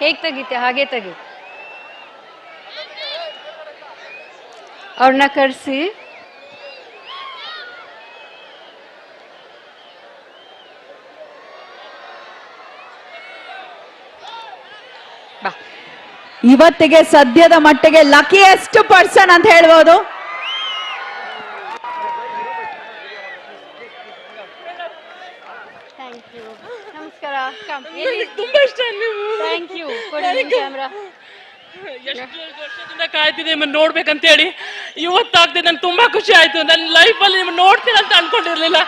ಹೇಗ್ ತೆಗಿತೆ? ಹಾಗೆ ತೆಗಿ. ಅವ್ರನ್ನ ಕರೆಸಿ. ಇವತ್ತಿಗೆ ಸದ್ಯದ ಮಟ್ಟಿಗೆ ಲಕಿಯೆಸ್ಟ್ ಪರ್ಸನ್ ಅಂತ ಹೇಳ್ಬೋದು. ಥ್ಯಾಂಕ್ ಯು ನಮಸ್ಕಾರ. ತುಂಬಾ ಇಷ್ಟ ನೀವು. ಥ್ಯಾಂಕ್ ಯು ಕೊಡಿ ಕ್ಯಾಮ್ರಾ ಎಷ್ಟು ವರ್ಷದಿಂದ ಕಾಯ್ತಿದ್ದೆ ನಿಮ್ಮನ್ನು ನೋಡ್ಬೇಕಂತ ಹೇಳಿ. ಇವತ್ತಾಗ್ತಿದೆ ನನ್ಗೆ ತುಂಬಾ ಖುಷಿ ಆಯ್ತು. ನನ್ನ ಲೈಫಲ್ಲಿ ನಿಮ್ಮನ್ನು ನೋಡ್ತೀನಿ ಅಂತ ಅನ್ಕೊಂಡಿರ್ಲಿಲ್ಲ.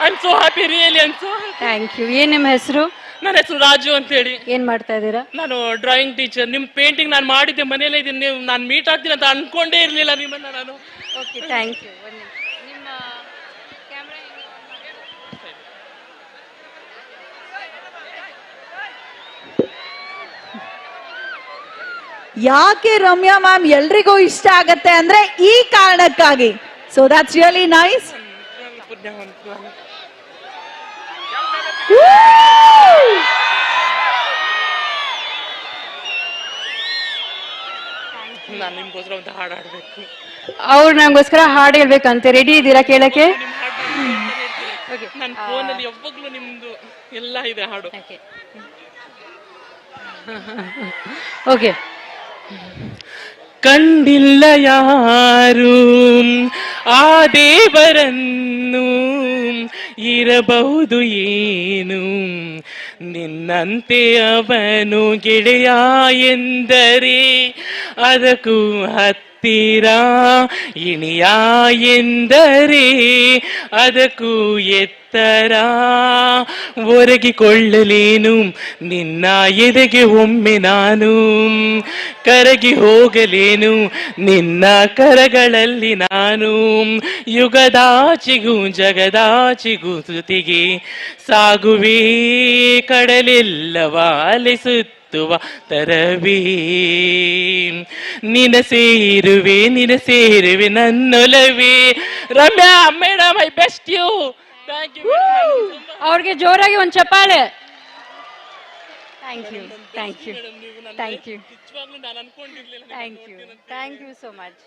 I am so happy really I'm so thank you ಏನ್ ನಿಮ್ಮ ಹೆಸರು? ನನ್ನ ಹೆಸರು ರಾಜು ಅಂತ ಹೇಳಿ. ಏನ್ ಮಾಡ್ತಾ ಇದ್ದೀರಾ? ನಾನು ಡ್ರಾಯಿಂಗ್ ಟೀಚರ್ ನಿಮ್ಮ ಪೇಂಟಿಂಗ್ ನಾನು ಮಾಡಿದ್ದೆ ಮನೇಲೇ ಇದ್ದೀನಿ. ನೀವು ನಾನು ಮೀಟ್ ಆಗ್ತೀನಿ ಅಂತ ಅನ್ಕೊಂಡೇ ಇರಲಿಲ್ಲ ನಿಮ್ಮನ್ನ ನಾನು. ಓಕೆ ಥ್ಯಾಂಕ್ ಯು ಯಾಕೆ ರಮ್ಯಾ ಮ್ಯಾಮ್ ಎಲ್ರಿಗೂ ಇಷ್ಟ ಆಗತ್ತೆ ಅಂದ್ರೆ ಈ ಕಾರಣಕ್ಕಾಗಿ? ಸೊ ದಟ್ಸ್ ರಿಯಲಿ ನೈಸ್ ನಾನು. ನಾನು ನಿಮ್ಗೋಸ್ಕರ ಒಂದು ಹಾಡು ಹಾಡಬೇಕು. ಅವ್ರು ನಮಗೋಸ್ಕರ ಹಾಡು ಹೇಳ್ಬೇಕಂತೆ. ರೆಡಿ ಇದ್ದೀರಾ ಕೇಳಕ್ಕೆ? ನನ್ನ ಫೋನಲ್ಲಿ ಯಾವಾಗಲೂ ನಿಮ್ದು ಎಲ್ಲ ಇದೆ ಹಾಡು. ಓಕೆ ಕಂಡಿಲ್ಲ ಯಾರು ಆ ದೇವರನ್ನು ಇರಬಹುದು ಏನು ನಿನ್ನಂತೆ ಅವನು ಗೆಳೆಯ ಎಂದರೆ ಅದಕ್ಕೂ ಹತ್ತಿರ ಇಣಿಯ ಎಂದರೆ ಅದಕ್ಕೂ ಎತ್ತರ? ಒರಗಿಕೊಳ್ಳಲೇನು? ನಿನ್ನ ಎದೆಗೆ ಒಮ್ಮೆ ನಾನು? ಕರಗಿ ಹೋಗಲೇನು? ನಿನ್ನ ಕರಗಳಲ್ಲಿ ನಾನು? ಯುಗದಾಚಿಗೂ ಜಗದಾಚಿಗೂ ಜೊತೆಗೆ ಸಾಗುವೆ ಕಡಲೆಲ್ಲವ ಅಲೆಸುತ್ತುವ ತರವೇ. ನಿನ ಸೇರುವೆ ನಿನ ಸೇರುವೆ ನನ್ನೊಲವೇ. Ramya madam I best you thank you ಅವ್ರಿಗೆ ಜೋರಾಗಿ ಒಂದು ಚಪ್ಪಾಳೆ. Thank you thank you thank you ನಿಜವಾಗ್ಲೂ ನಾನು ಅನ್ಕೊಂಡಿರ್ಲಿಲ್ಲ thank you thank you so much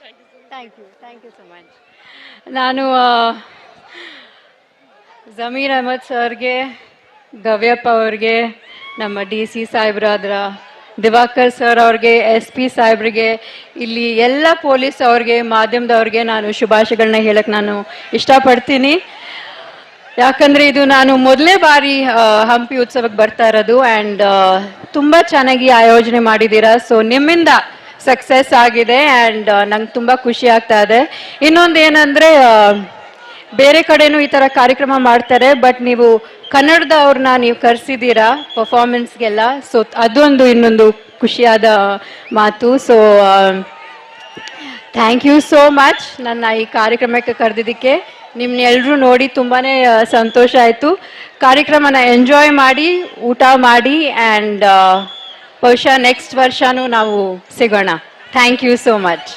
thank you thank you so much ನಾನು ಜಮೀರ್ ಅಹಮದ್ ಸರ್ಗೆ ಗವ್ಯಪ್ಪ ಅವ್ರಿಗೆ ನಮ್ಮ ಡಿ ಸಿ ಸಾಹೇಬ್ರಾದ್ರ ದಿವಾಕರ್ ಸರ್ ಅವ್ರಿಗೆ, ಎಸ್ ಪಿ ಸಾಹೇಬ್ರಿಗೆ, ಇಲ್ಲಿ ಎಲ್ಲ ಪೊಲೀಸ್ ಅವ್ರಿಗೆ, ಮಾಧ್ಯಮದವ್ರಿಗೆ ನಾನು ಶುಭಾಶಯಗಳನ್ನ ಹೇಳಕ್ ನಾನು ಇಷ್ಟಪಡ್ತೀನಿ. ಯಾಕಂದ್ರೆ ಇದು ನಾನು ಮೊದಲೇ ಬಾರಿ ಹಂಪಿ ಉತ್ಸವಕ್ಕೆ ಬರ್ತಾ ಇರೋದು ಆ್ಯಂಡ್ ತುಂಬ ಚೆನ್ನಾಗಿ ಆಯೋಜನೆ ಮಾಡಿದ್ದೀರಾ. ಸೊ ನಿಮ್ಮಿಂದ ಸಕ್ಸಸ್ ಆಗಿದೆ ಆ್ಯಂಡ್ ನಂಗೆ ತುಂಬ ಖುಷಿ ಆಗ್ತಾ ಇದೆ. ಇನ್ನೊಂದು ಏನಂದರೆ ಬೇರೆ ಕಡೆನೂ ಈ ಥರ ಕಾರ್ಯಕ್ರಮ ಮಾಡ್ತಾರೆ ಬಟ್ ನೀವು ಕನ್ನಡದವ್ರನ್ನ ನೀವು ಕರೆಸಿದ್ದೀರಾ ಪರ್ಫಾರ್ಮೆನ್ಸ್ಗೆಲ್ಲ ಸೊ ಅದೊಂದು ಇನ್ನೊಂದು ಖುಷಿಯಾದ ಮಾತು. So thank you so much ನನ್ನ ಈ ಕಾರ್ಯಕ್ರಮಕ್ಕೆ ಕರೆದಿದ್ದಕ್ಕೆ. ನಿಮ್ನೆಲ್ಲರೂ ನೋಡಿ ತುಂಬಾ ಸಂತೋಷ ಆಯಿತು. ಕಾರ್ಯಕ್ರಮನ ಎಂಜಾಯ್ ಮಾಡಿ, ಊಟ ಮಾಡಿ ಆ್ಯಂಡ್ ಬಹುಶಃ ನೆಕ್ಸ್ಟ್ ವರ್ಷನೂ ನಾವು ಸಿಗೋಣ. Thank you so much